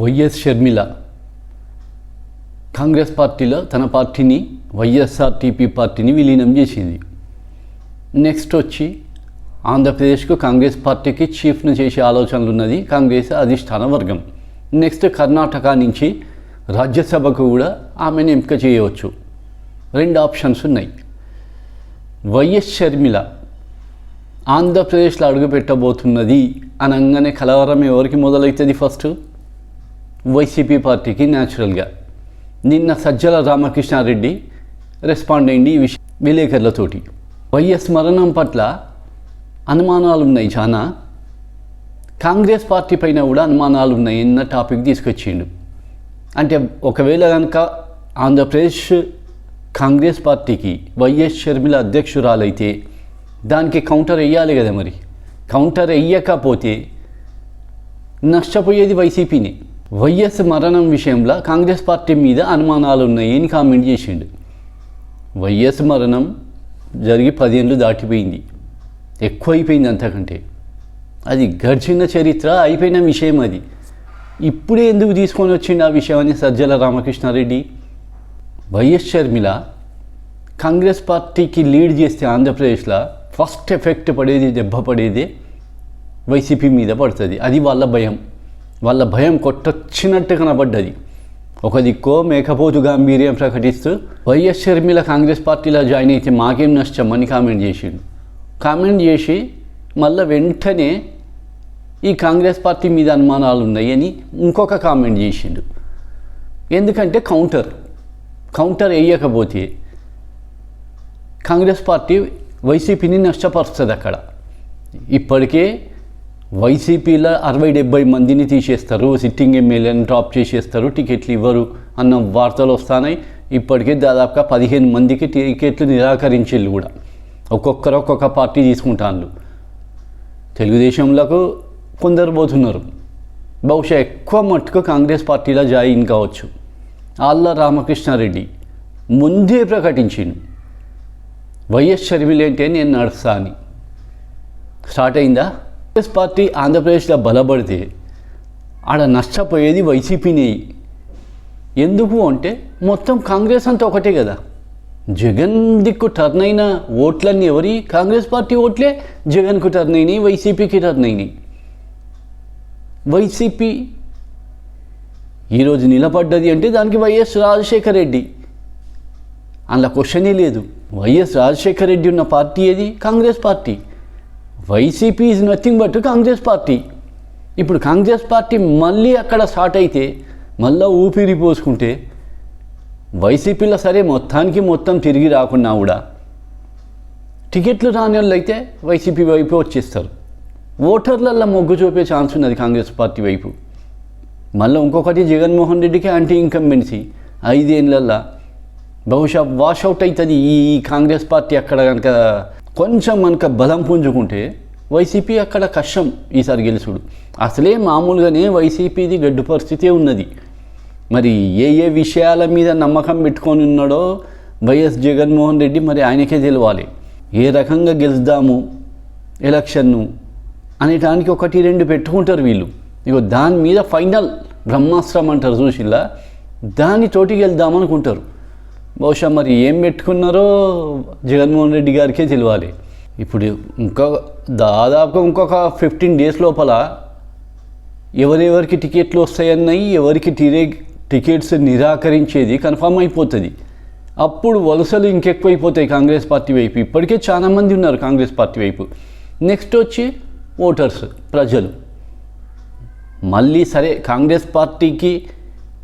YS Sharmila. Congress పార్టీలో తన పార్టీని వైఎస్ఆర్టీపీ పార్టీని విలీనం చేసింది. నెక్స్ట్ వచ్చి ఆంధ్రప్రదేశ్కు కాంగ్రెస్ పార్టీకి చీఫ్ను చేసే ఆలోచనలు ఉన్నది కాంగ్రెస్ అధిష్టాన వర్గం. నెక్స్ట్ కర్ణాటక నుంచి రాజ్యసభకు కూడా ఆమెను ఎంపిక చేయవచ్చు. రెండు ఆప్షన్స్ ఉన్నాయి. వైఎస్ షర్మిల ఆంధ్రప్రదేశ్లో అడుగుపెట్టబోతున్నది అనగానే కలవరం ఎవరికి మొదలవుతుంది ఫస్ట్? వైసీపీ పార్టీకి న్యాచురల్గా. నిన్న సజ్జల రామకృష్ణారెడ్డి రెస్పాండ్ అయింది ఈ విషయం విలేకరులతోటి వైఎస్ మరణం పట్ల అనుమానాలు ఉన్నాయి చాలా కాంగ్రెస్ పార్టీ పైన కూడా అనుమానాలు ఉన్నాయి అన్న టాపిక్ తీసుకొచ్చిండు. అంటే ఒకవేళ కనుక ఆంధ్రప్రదేశ్ కాంగ్రెస్ పార్టీకి వైఎస్ షర్మిల అధ్యక్షురాలైతే దానికి కౌంటర్ వేయాలి కదా మరి. కౌంటర్ వేయకపోతే నష్టపోయేది వైసీపీని. వైఎస్ మరణం విషయంలో కాంగ్రెస్ పార్టీ మీద అనుమానాలు ఉన్నాయి కామెంట్ చేసిండు. వైఎస్ మరణం జరిగి పదేళ్ళు దాటిపోయింది. ఎక్కువ అయిపోయింది అంతకంటే. అది గడిచిన చరిత్ర అయిపోయిన విషయం అది. ఇప్పుడే ఎందుకు తీసుకొని వచ్చిండు ఆ విషయాన్ని Sajjala Ramakrishna Reddy? YS Sharmila Congress party lead చేస్తే ఆంధ్రప్రదేశ్లో ఫస్ట్ ఎఫెక్ట్ పడేది దెబ్బ పడేది వైసీపీ మీద పడుతుంది. అది వాళ్ళ భయం. వాళ్ళ భయం కొట్టొచ్చినట్టు కనబడ్డది. ఒక దిక్కో మేకపోతు గాంభీర్యం ప్రకటిస్తూ వైఎస్ షర్మిల కాంగ్రెస్ పార్టీలో జాయిన్ అయితే మాకేం నష్టం అని కామెంట్ చేసిండు. కామెంట్ చేసి మళ్ళీ వెంటనే ఈ కాంగ్రెస్ పార్టీ మీద అనుమానాలు ఉన్నాయని ఇంకొక కామెంట్ చేసిండు. ఎందుకంటే కౌంటర్ కౌంటర్ వేయకపోతే కాంగ్రెస్ పార్టీ వైసీపీని నష్టపరుస్తుంది అక్కడ. ఇప్పటికే వైసీపీలో అరవై డెబ్బై మందిని తీసేస్తారు సిట్టింగ్ ఎమ్మెల్యేని డ్రాప్ చేసేస్తారు టికెట్లు ఇవ్వరు అన్న వార్తలు వస్తున్నాయి. ఇప్పటికే దాదాపుగా పదిహేను మందికి టికెట్లు నిరాకరించేళ్ళు కూడా. ఒక్కొక్కరు ఒక్కొక్క పార్టీ తీసుకుంటాను తెలుగుదేశంలోకి కొందరు పోతున్నారు. బహుశా ఎక్కువ మట్టుకు కాంగ్రెస్ పార్టీలో జాయిన్ కావచ్చు. ఆళ్ళ రామకృష్ణారెడ్డి ముందే ప్రకటించిండు. వైఎస్ షర్మిలేంటే నేను నడుస్తా అని స్టార్ట్ అయిందా? కాంగ్రెస్ పార్టీ ఆంధ్రప్రదేశ్లో బలపడితే ఆడ నష్టపోయేది వైసీపీనే ఎందుకు అంటే మొత్తం కాంగ్రెస్ అంతా ఒకటే కదా. జగన్ దిక్కు టర్న్ అయిన ఓట్లన్నీ ఎవరి? కాంగ్రెస్ పార్టీ ఓట్లే. జగన్కు టర్న్ అయినాయి వైసీపీకి టర్న్ అయినాయి. వైసీపీ ఈరోజు నిలబడ్డది అంటే దానికి వైఎస్ రాజశేఖర రెడ్డి. అందులో క్వశ్చనే లేదు. వైఎస్ రాజశేఖర రెడ్డి ఉన్న పార్టీ ఏది? Congress party. YCP is nothing but Congress party. ఇప్పుడు కాంగ్రెస్ పార్టీ మళ్ళీ అక్కడ స్టార్ట్ అయితే మళ్ళీ ఊపిరి పోసుకుంటే వైసీపీలో సరే మొత్తానికి మొత్తం తిరిగి రాకున్నా కూడా టికెట్లు రాని వాళ్ళు అయితే వైసీపీ వైపు వచ్చేస్తారు. ఓటర్లల్లో మొగ్గు చూపే ఛాన్స్ ఉన్నది కాంగ్రెస్ పార్టీ వైపు. మళ్ళీ ఇంకొకటి జగన్మోహన్ రెడ్డికి యాంటీ ఇన్కంబెన్సీ ఐదేళ్ళల్లో బహుశా వాష్ అవుట్ అవుతుంది ఈ కాంగ్రెస్ పార్టీ అక్కడ కనుక కొంచెం మనక బలం పుంజుకుంటే వైసీపీ అక్కడ కష్టం. ఈసారి గెలుచుడు అసలే మామూలుగానే వైసీపీది గడ్డు పరిస్థితే ఉన్నది. మరి ఏ ఏ విషయాల మీద నమ్మకం పెట్టుకొని ఉన్నాడో వైఎస్ జగన్మోహన్ రెడ్డి మరి ఆయనకే తెలియాలి ఏ రకంగా గెలుద్దాము ఎలక్షన్ను అనేటానికి ఒకటి రెండు పెట్టుకుంటారు వీళ్ళు. ఇగో దాని మీద ఫైనల్ బ్రహ్మాస్త్రం అంటారు చూసిల్లా? దానితోటి వెళ్దామనుకుంటారు బహుశా మరి ఏం పెట్టుకున్నారో జగన్మోహన్ రెడ్డి గారికే తెలియాలి ఇప్పుడు ఇంకా దాదాపుగా ఇంకొక ఫిఫ్టీన్ డేస్ లోపల ఎవరెవరికి టికెట్లు వస్తాయన్నాయి ఎవరికి టిరే టికెట్స్ నిరాకరించేది కన్ఫామ్ అయిపోతుంది. అప్పుడు వలసలు ఇంకెక్కువైపోతాయి కాంగ్రెస్ పార్టీ వైపు. ఇప్పటికే చాలామంది ఉన్నారు కాంగ్రెస్ పార్టీ వైపు. నెక్స్ట్ వచ్చి ఓటర్స్ ప్రజలు. మళ్ళీ సరే కాంగ్రెస్ పార్టీకి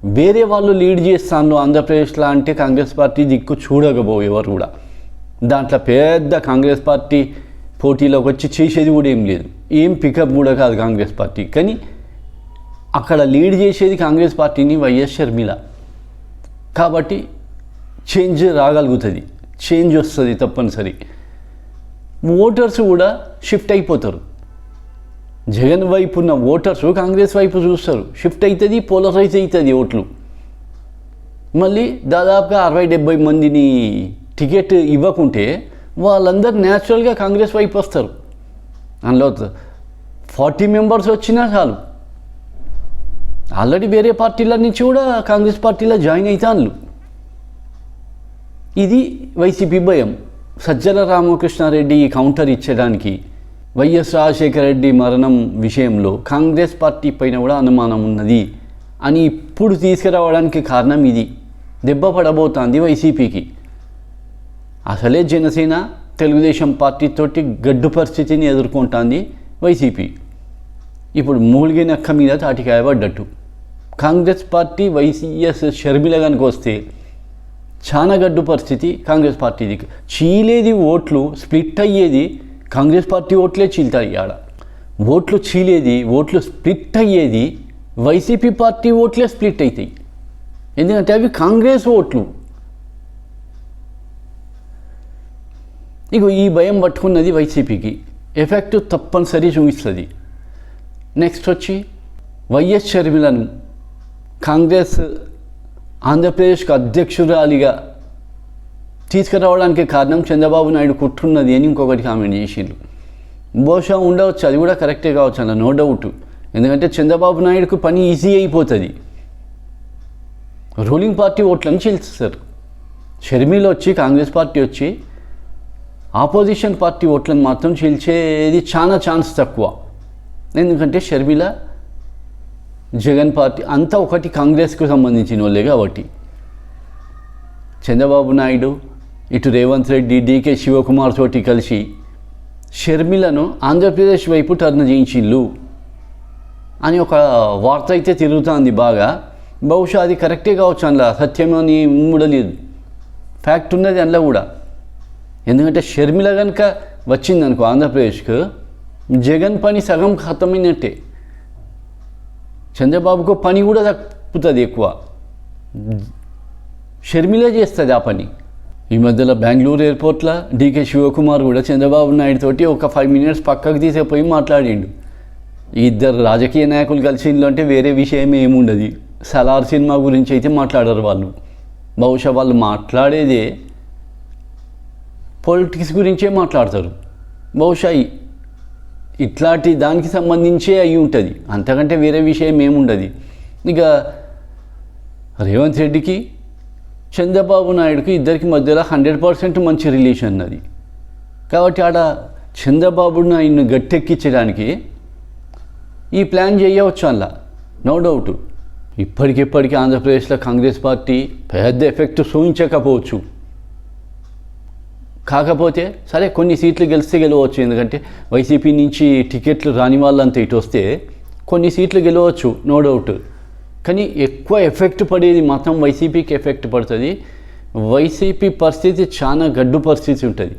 వేరే వాళ్ళు లీడ్ చేస్తాను ఆంధ్రప్రదేశ్లో అంటే కాంగ్రెస్ పార్టీ దిక్కు చూడకపో ఎవరు కూడా. దాంట్లో పెద్ద కాంగ్రెస్ పార్టీ పోటీలోకి వచ్చి చేసేది కూడా ఏం లేదు. ఏం పికప్ కూడా కాదు కాంగ్రెస్ పార్టీ. కానీ అక్కడ లీడ్ చేసేది కాంగ్రెస్ పార్టీని వైఎస్ షర్మిల. కాబట్టి చేంజ్ రాగలుగుతుంది. చేంజ్ వస్తుంది తప్పనిసరి. ఓటర్స్ కూడా షిఫ్ట్ అయిపోతారు. జగన్ వైపు ఉన్న ఓటర్స్ కాంగ్రెస్ వైపు చూస్తారు. షిఫ్ట్ అవుతుంది పోలరైజ్ అవుతుంది ఓట్లు. మళ్ళీ దాదాపుగా అరవై డెబ్బై మందిని టికెట్ ఇవ్వకుంటే వాళ్ళందరూ న్యాచురల్గా కాంగ్రెస్ వైపు వస్తారు. అందులో ఫార్టీ మెంబర్స్ వచ్చినా చాలు. ఆల్రెడీ వేరే పార్టీల నుంచి కూడా కాంగ్రెస్ పార్టీలో జాయిన్ అవుతాను ఇది వైసీపీ భయం. సజ్జల రామకృష్ణారెడ్డి కౌంటర్ ఇచ్చడానికి వైఎస్ రాజశేఖర రెడ్డి మరణం విషయంలో కాంగ్రెస్ పార్టీ పైన కూడా అనుమానం ఉన్నది అని ఇప్పుడు తీసుకురావడానికి కారణం ఇది. దెబ్బ పడబోతోంది వైసీపీకి. అసలే జనసేన తెలుగుదేశం పార్టీతోటి గడ్డు పరిస్థితిని ఎదుర్కొంటుంది వైసీపీ. ఇప్పుడు మూలిగే నక్క మీద తాటికాయ పడ్డట్టు కాంగ్రెస్ పార్టీ వైసీఎస్ షర్మిల కనుక వస్తే చాలా గడ్డు పరిస్థితి కాంగ్రెస్ పార్టీది చీలేది ఓట్లు స్ప్లిట్ అయ్యేది కాంగ్రెస్ పార్టీ ఓట్లే చీల్తాయి ఆడ ఓట్లు చీలేది ఓట్లు స్ప్లిట్ అయ్యేది వైసీపీ పార్టీ ఓట్లే స్ప్లిట్ అవుతాయి ఎందుకంటే అవి కాంగ్రెస్ ఓట్లు. ఇగో ఈ భయం పట్టుకున్నది వైసీపీకి. ఎఫెక్ట్ తప్పనిసరి చూపిస్తుంది. నెక్స్ట్ వచ్చి వైఎస్ షర్మిలను కాంగ్రెస్ ఆంధ్రప్రదేశ్కు అధ్యక్షురాలిగా తీసుకురావడానికి కారణం చంద్రబాబు నాయుడు కుట్టున్నది అని ఇంకొకటి కామెంట్ చేసిండ్రు. బహుశా ఉండవచ్చు అది కూడా కరెక్టే కావచ్చు అన్న నో డౌట్ ఎందుకంటే చంద్రబాబు నాయుడుకు పని ఈజీ అయిపోతుంది. రూలింగ్ పార్టీ ఓట్లను చీల్చేస్తారు షర్మిలు వచ్చి కాంగ్రెస్ పార్టీ వచ్చి ఆపోజిషన్ పార్టీ ఓట్లను మాత్రం చీల్చేది చాలా ఛాన్స్ తక్కువ. ఎందుకంటే షర్మిల జగన్ పార్టీ అంతా ఒకటి కాంగ్రెస్కు సంబంధించిన వాళ్ళే కాబట్టి. చంద్రబాబు నాయుడు ఇటు రేవంత్ రెడ్డి డీకే శివకుమార్ తోటి కలిసి షర్మిలను ఆంధ్రప్రదేశ్ వైపు టర్న్ చేయించిల్లు అని ఒక వార్త అయితే తిరుగుతుంది బాగా. బహుశా అది కరెక్టే కావచ్చు అందులో. సత్యమని అని కూడా లేదు ఫ్యాక్ట్ ఉన్నది అందులో కూడా. ఎందుకంటే షర్మిల కనుక వచ్చిందనుకో ఆంధ్రప్రదేశ్కు జగన్ పని సగం ఖతమైనట్టే. చంద్రబాబుకు పని కూడా తప్పుతుంది ఎక్కువ. షర్మిలే చేస్తుంది ఆ పని. ఈ మధ్యలో బెంగళూరు ఎయిర్పోర్ట్లో డీకే శివకుమార్ కూడా చంద్రబాబు నాయుడు తోటి ఒక ఫైవ్ మినిట్స్ పక్కకు తీసేపోయి మాట్లాడిండు. ఇద్దరు రాజకీయ నాయకులు కలిసిండ్రు అంటే వేరే విషయం ఏముండదు. సలార్ సినిమా గురించి అయితే మాట్లాడరు వాళ్ళు. బహుశా వాళ్ళు మాట్లాడేదే పొలిటిక్స్ గురించే మాట్లాడతారు. బహుశా ఇట్లాంటి దానికి సంబంధించే అయి ఉంటుంది. అంతకంటే వేరే విషయం ఏముండదు. ఇక రేవంత్ రెడ్డికి చంద్రబాబు నాయుడుకి ఇద్దరికి మధ్యలో హండ్రెడ్ పర్సెంట్ మంచి రిలేషన్ ఉన్నది కాబట్టి ఆడ చంద్రబాబు నాయుడిని గట్టెక్కించడానికి ఈ ప్లాన్ చేయవచ్చు అలా. No doubt. ఇప్పటికిప్పటికీ ఆంధ్రప్రదేశ్లో కాంగ్రెస్ పార్టీ పెద్ద ఎఫెక్ట్ చూపించకపోవచ్చు కాకపోతే సరే కొన్ని సీట్లు గెలిస్తే గెలవచ్చు. ఎందుకంటే వైసీపీ నుంచి టికెట్లు రాని వాళ్ళంతా ఇటు వస్తే కొన్ని సీట్లు గెలవచ్చు. No doubt. కానీ ఎక్కువ ఎఫెక్ట్ పడేది మాత్రం వైసీపీకి ఎఫెక్ట్ పడుతుంది. వైసీపీ పరిస్థితి చాలా గడ్డు పరిస్థితి ఉంటుంది.